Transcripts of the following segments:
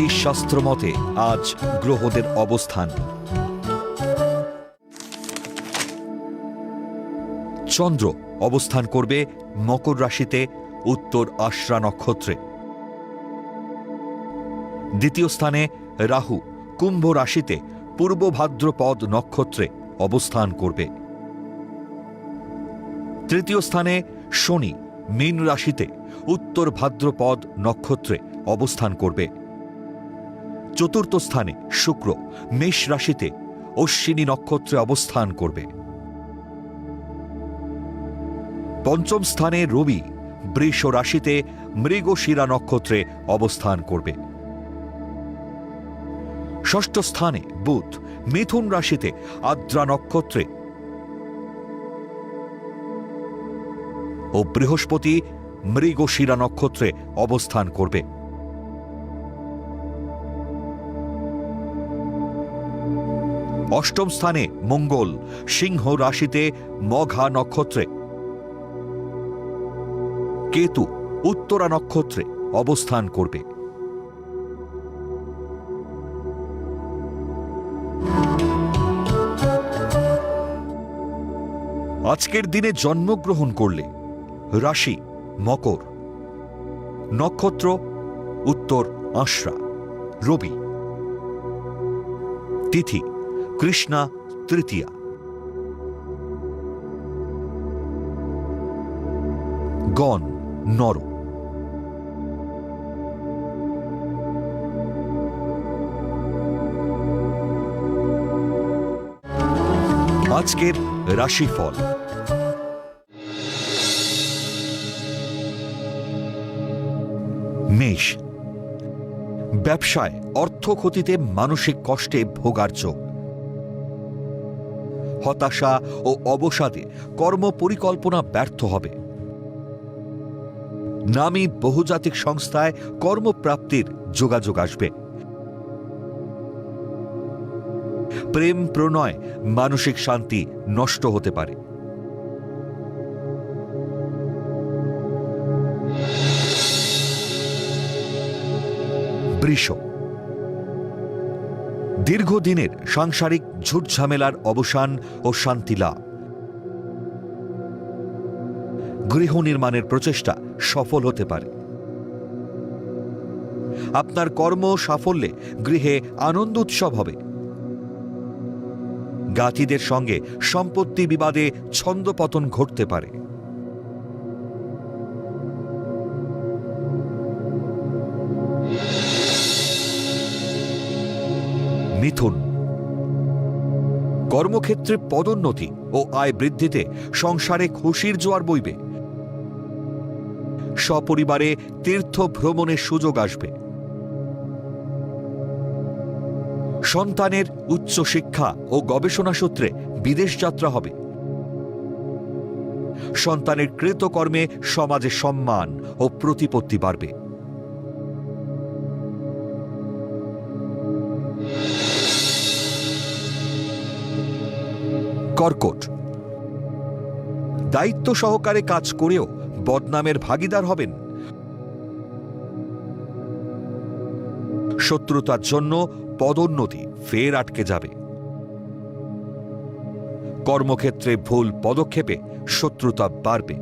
জ্যোতিষশাস্ত্র মতে আজ গ্রহদের অবস্থান। চন্দ্র অবস্থান করবে মকর রাশিতে, উত্তর আশ্রা নক্ষত্রে। দ্বিতীয় স্থানে রাহু কুম্ভ রাশিতে, পূর্ব ভাদ্রপদ নক্ষত্রে অবস্থান করবে। তৃতীয় স্থানে শনি মীন রাশিতে, উত্তর ভাদ্রপদ নক্ষত্রে অবস্থান করবে। চতুর্থ স্থানে শুক্র, মেষ রাশিতে অশ্বিনী নক্ষত্রে অবস্থান করবে। পঞ্চম স্থানে রবি, বৃষ রাশিতে মৃগশিরা নক্ষত্রে অবস্থান করবে। ষষ্ঠ স্থানে বুধ, মিথুন রাশিতে আদ্রা নক্ষত্রে ও বৃহস্পতি মৃগশিরা নক্ষত্রে অবস্থান করবে। অষ্টম স্থানে মঙ্গল, সিংহ রাশিতে মঘা নক্ষত্রে। কেতু, উত্তরা নক্ষত্রে অবস্থান করবে। আজকের দিনে জন্মগ্রহণ করলে রাশি মকর, নক্ষত্র উত্তর আশ্রা, রবি। তিথি কৃষ্ণা তৃতীয়া। গণ নর। আজকের রাশিফল। মেষ। ব্যবসায় অর্থ ক্ষতিতে মানসিক কষ্টে ভোগার্য হতাশা ও অবসাদে কর্ম পরিকল্পনা ব্যর্থ হবে। নামী বহুজাতিক সংস্থায় কর্মপ্রাপ্তির যোগাযোগ আসবে। প্রেম প্রণয়, মানসিক শান্তি নষ্ট হতে পারে। বৃষ দীর্ঘদিনের সাংসারিক ঝুটঝামেলার অবসান ও শান্তি লাভ। গৃহ নির্মাণের প্রচেষ্টা সফল হতে পারে। আপনার কর্ম সাফল্যে গৃহে আনন্দ উৎসব হবে। গাথীদের সঙ্গে সম্পত্তি বিবাদে ছন্দপতন ঘটতে পারে। মিথুন। কর্মক্ষেত্রে পদোন্নতি ও আয় বৃদ্ধিতে সংসারে খুশির জোয়ার বইবে। সপরিবারে তীর্থ ভ্রমণের সুযোগ আসবে। সন্তানের উচ্চশিক্ষা ও গবেষণা সূত্রে বিদেশ যাত্রা হবে। সন্তানের কৃতকর্মে সমাজে সম্মান ও প্রতিপত্তি বাড়বে। কর্কট। দায়িত্ব সহকারে কাজ করেও বদনামের ভাগিদার হবেন। শত্রুতার জন্য পদোন্নতি ফের আটকে যাবে। কর্মক্ষেত্রে ভুল পদক্ষেপে শত্রুতা বাড়বে।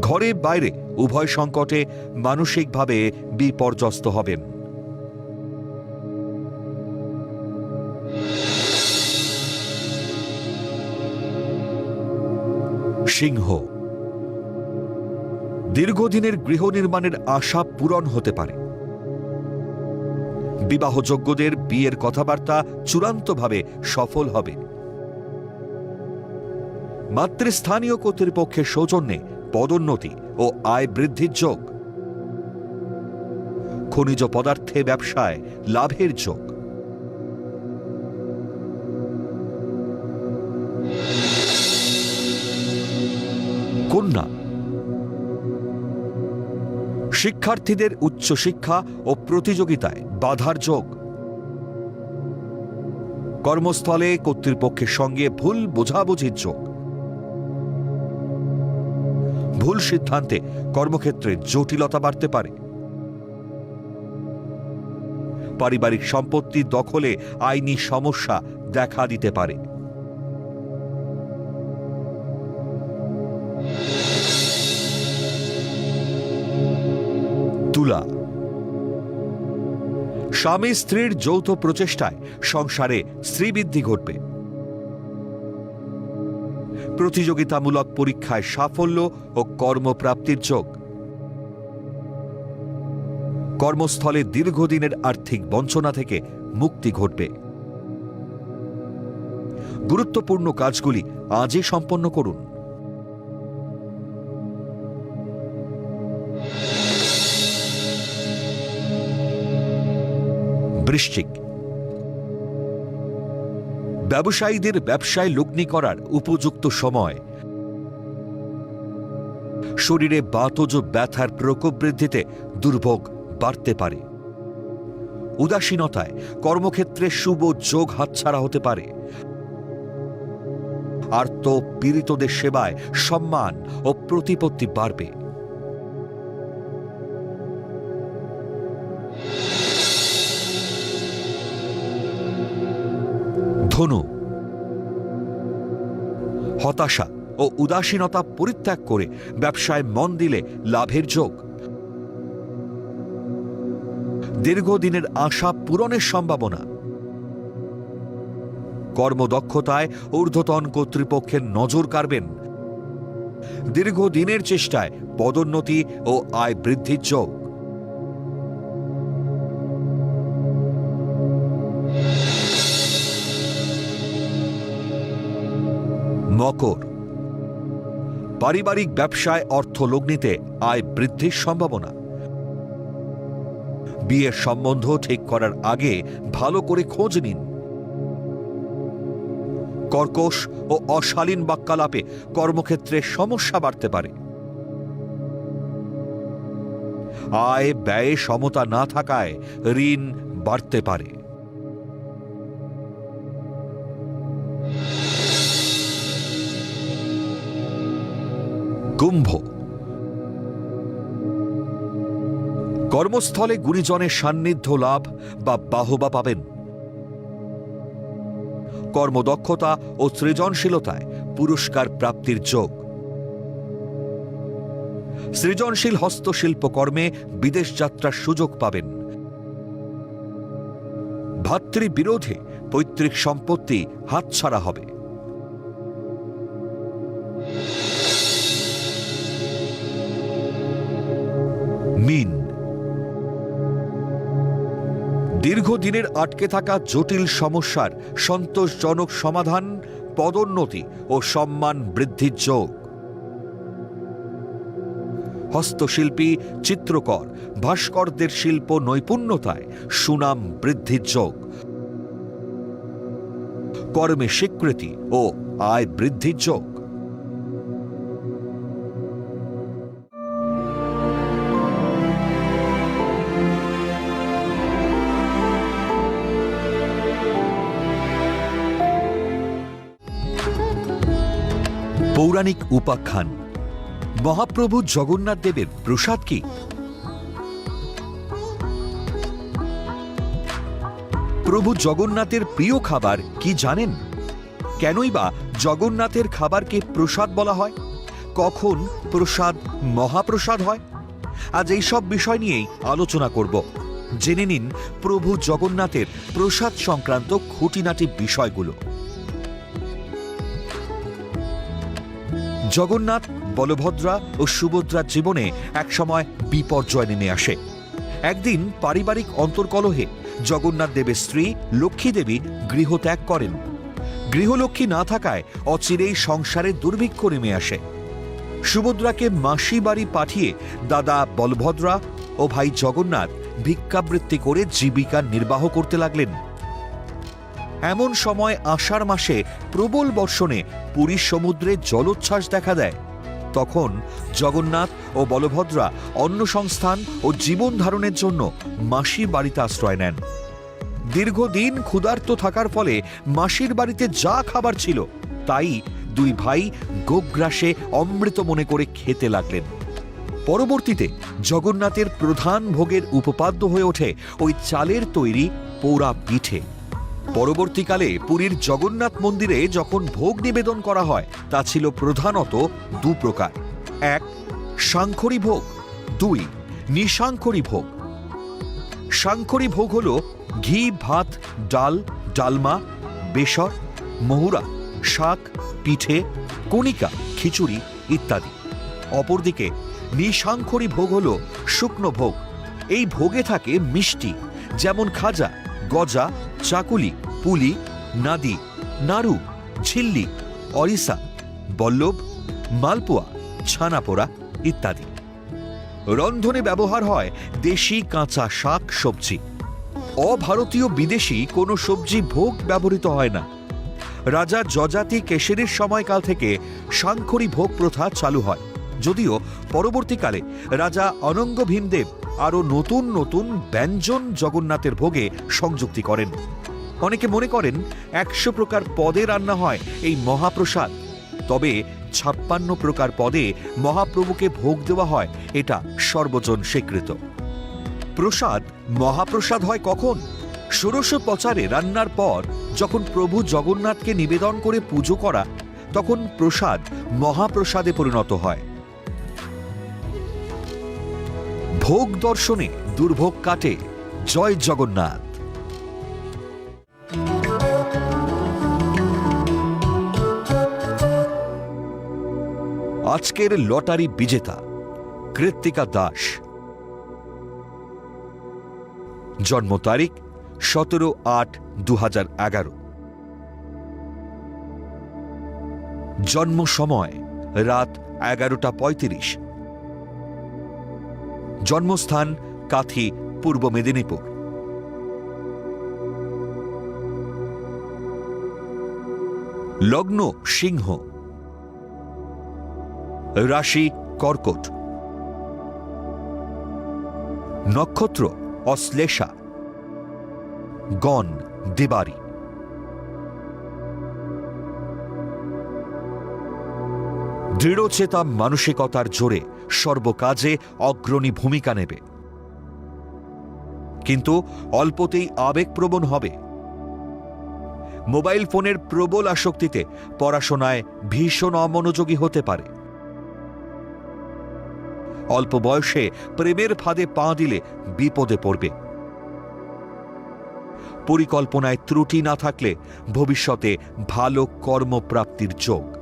ঘরে বাইরে উভয় সংকটে মানসিকভাবে বিপর্যস্ত হবেন। সিংহ। দীর্ঘদিনের গৃহ নির্মাণের আশা পূরণ হতে পারে। বিবাহযোগ্যদের বিয়ের কথাবার্তা চূড়ান্তভাবে সফল হবে। মাতৃস্থানীয় কর্তৃপক্ষের সৌজন্যে পদোন্নতি ও আয় বৃদ্ধির যোগ। খনিজ পদার্থে ব্যবসায় লাভের যোগ। কন্যা। শিক্ষার্থীদের উচ্চশিক্ষা ও প্রতিযোগিতায় বাধার যোগ। কর্মস্থলে কর্তৃপক্ষের সঙ্গে ভুল বোঝাবুঝির যোগ। ভুল সিদ্ধান্তে কর্মক্ষেত্রে জটিলতা বাড়তে পারে। পারিবারিক সম্পত্তি দখলে আইনি সমস্যা দেখা দিতে পারে। তুলা স্বামী স্ত্রীর যৌথ প্রচেষ্টায় সংসারে শ্রীবৃদ্ধি ঘটবে। প্রতিযোগিতামূলক পরীক্ষায় সাফল্য ও কর্মপ্রাপ্তির যোগ। কর্মস্থলে দীর্ঘদিনের আর্থিক বঞ্চনা থেকে মুক্তি ঘটবে। গুরুত্বপূর্ণ কাজগুলি আজই সম্পন্ন করুন। বৃশ্চিক। ব্যবসায়ীদের ব্যবসায় লগ্নি করার উপযুক্ত সময়। শরীরে বাতজ ব্যথার প্রকোপ বৃদ্ধিতে দুর্ভোগ বাড়তে পারে। উদাসীনতায় কর্মক্ষেত্রে শুভ যোগ হাতছাড়া হতে পারে। আর্ত পীড়িতদের সেবায় সম্মান ও প্রতিপত্তি বাড়বে। ধনু। হতাশা ও উদাসীনতা পরিত্যাগ করে ব্যবসায় মন দিলে লাভের যোগ। দীর্ঘদিনের আশা পূরণের সম্ভাবনা। কর্মদক্ষতায় ঊর্ধ্বতন কর্তৃপক্ষের নজর কাড়বেন। দীর্ঘদিনের চেষ্টায় পদোন্নতি ও আয় বৃদ্ধির যোগ। মকর পারিবারিক ব্যবসায় অর্থ লগ্নিতে আয় বৃদ্ধির সম্ভাবনা। বিয়ের সম্বন্ধ ঠিক করার আগে ভালো করে খোঁজ নিন। কর্কশ ও অশালীন বাক্যালাপে কর্মক্ষেত্রে সমস্যা বাড়তে পারে। আয় ব্যয়ে সমতা না থাকায় ঋণ বাড়তে পারে। কুম্ভ কর্মস্থলে গুণীজনের সান্নিধ্য লাভ বা বাহবা পাবেন। কর্মদক্ষতা ও সৃজনশীলতায় পুরস্কার প্রাপ্তির যোগ। সৃজনশীল হস্তশিল্প কর্মে বিদেশ যাত্রার সুযোগ পাবেন। ভাতৃবিরোধে পৈতৃক সম্পত্তি হাতছাড়া হবে। মিন। দীর্ঘদিনের আটকে থাকা জটিল সমস্যার সন্তোষজনক সমাধান, পদোন্নতি ও সম্মান বৃদ্ধির যোগ। হস্তশিল্পী, চিত্রকর, ভাস্করদের শিল্প নৈপুণ্যতায় সুনাম বৃদ্ধির যোগ। কর্মে স্বীকৃতি ও আয় বৃদ্ধির যোগ। পৌরাণিক উপাখ্যান। মহাপ্রভু জগন্নাথ দেবের প্রসাদ কি? প্রভু জগন্নাথের প্রিয় খাবার কি জানেন? কেনই বা জগন্নাথের খাবারকে প্রসাদ বলা হয়? কখন প্রসাদ, মহাপ্রসাদ হয়? আজ এই সব বিষয় নিয়েই আলোচনা করব। জেনে নিন প্রভু জগন্নাথের প্রসাদ সংক্রান্ত খুঁটিনাটি বিষয়গুলো। জগন্নাথ, বলভদ্রা ও সুভদ্রার জীবনে একসময় বিপর্যয় নেমে আসে। একদিন পারিবারিক অন্তর্কলহে জগন্নাথ দেবের স্ত্রী লক্ষ্মী দেবী গৃহত্যাগ করেন। গৃহলক্ষ্মী না থাকায় অচিরেই সংসারে দুর্ভিক্ষ নেমে আসে। সুভদ্রাকে মাসি বাড়ি পাঠিয়ে দাদা বলভদ্রা ও ভাই জগন্নাথ ভিক্ষাবৃত্তি করে জীবিকা নির্বাহ করতে লাগলেন। এমন সময় আষাঢ় মাসে প্রবল বর্ষণে পুরীর সমুদ্রে জলোচ্ছ্বাস দেখা দেয়। তখন জগন্নাথ ও বলভদ্রা অন্ন সংস্থান ও জীবন ধারণের জন্য মাসির বাড়িতে আশ্রয় নেন। দীর্ঘদিন ক্ষুধার্ত থাকার ফলে মাসির বাড়িতে যা খাবার ছিল, তাই দুই ভাই গোগ্রাসে অমৃত মনে করে খেতে লাগলেন। পরবর্তীতে জগন্নাথের প্রধান ভোগের উপপাদ্য হয়ে ওঠে ওই চালের তৈরি পোড়া পিঠে। পরবর্তীকালে পুরীর জগন্নাথ মন্দিরে যখন ভোগ নিবেদন করা হয়, তা ছিল প্রধানত দু প্রকার। এক সাংখরি ভোগ। দুই নিশাঙ্খরি ভোগ। সাংখরি ভোগ হল ঘি, ভাত, ডাল, ডালমা, বেসর, মহুরা, শাক, পিঠে, কণিকা, খিচুড়ি ইত্যাদি। অপরদিকে নিশাঙ্খরি ভোগ হল শুকনো ভোগ। এই ভোগে থাকে মিষ্টি, যেমন খাজা, গজা চাকুলি, পুলি, নাদি, নাড়ু, ঝিল্লি, অরিসা, বল্লভ, মালপোয়া, ছানাপোড়া ইত্যাদি। রন্ধনে ব্যবহার হয় দেশি কাঁচা শাক সবজি। অভারতীয় বিদেশি কোনো সবজি ভোগ ব্যবহৃত হয় না। রাজা যজাতি কেশরীর সময়কাল থেকে সাংখরি ভোগ প্রথা চালু হয়। যদিও পরবর্তীকালে রাজা অনঙ্গ ভীমদেব আরও নতুন নতুন ব্যঞ্জন জগন্নাথের ভোগে সংযুক্তি করেন। অনেকে মনে করেন একশো প্রকার পদে রান্না হয় এই মহাপ্রসাদ। তবে ছাপ্পান্ন প্রকার পদে মহাপ্রভুকে ভোগ দেওয়া হয়, এটা সর্বজন স্বীকৃত। প্রসাদ, মহাপ্রসাদ হয় কখন? ষোড়শ পচারে রান্নার পর যখন প্রভু জগন্নাথকে নিবেদন করে পুজো করা, তখন প্রসাদ মহাপ্রসাদে পরিণত হয়। ভোগ দর্শনে, দুর্ভোগ কাটে। জয় জগন্নাথ। আজকের লটারি বিজেতা, কৃত্তিকা দাস। জন্ম তারিখ, সতেরো আট দু জন্ম সময়, রাত এগারোটা পঁয়ত্রিশ। জন্মস্থান কাথি, পূর্ব মেদিনীপুর। লগ্ন সিংহ। রাশি কর্কট। নক্ষত্র অশ্লেষা। গণ দেবারি। দৃঢ়চেতা মানসিকতার জোরে সর্বকাজে অগ্রণী ভূমিকা নেবে। কিন্তু অল্পতেই আবেগপ্রবণ হবে। মোবাইল ফোনের প্রবল আসক্তিতে পড়াশোনায় ভীষণ অমনোযোগী হতে পারে। অল্প বয়সে প্রেমের ফাঁদে পা দিলে বিপদে পড়বে। পরিকল্পনায় ত্রুটি না থাকলে ভবিষ্যতে ভালো কর্মপ্রাপ্তির যোগ।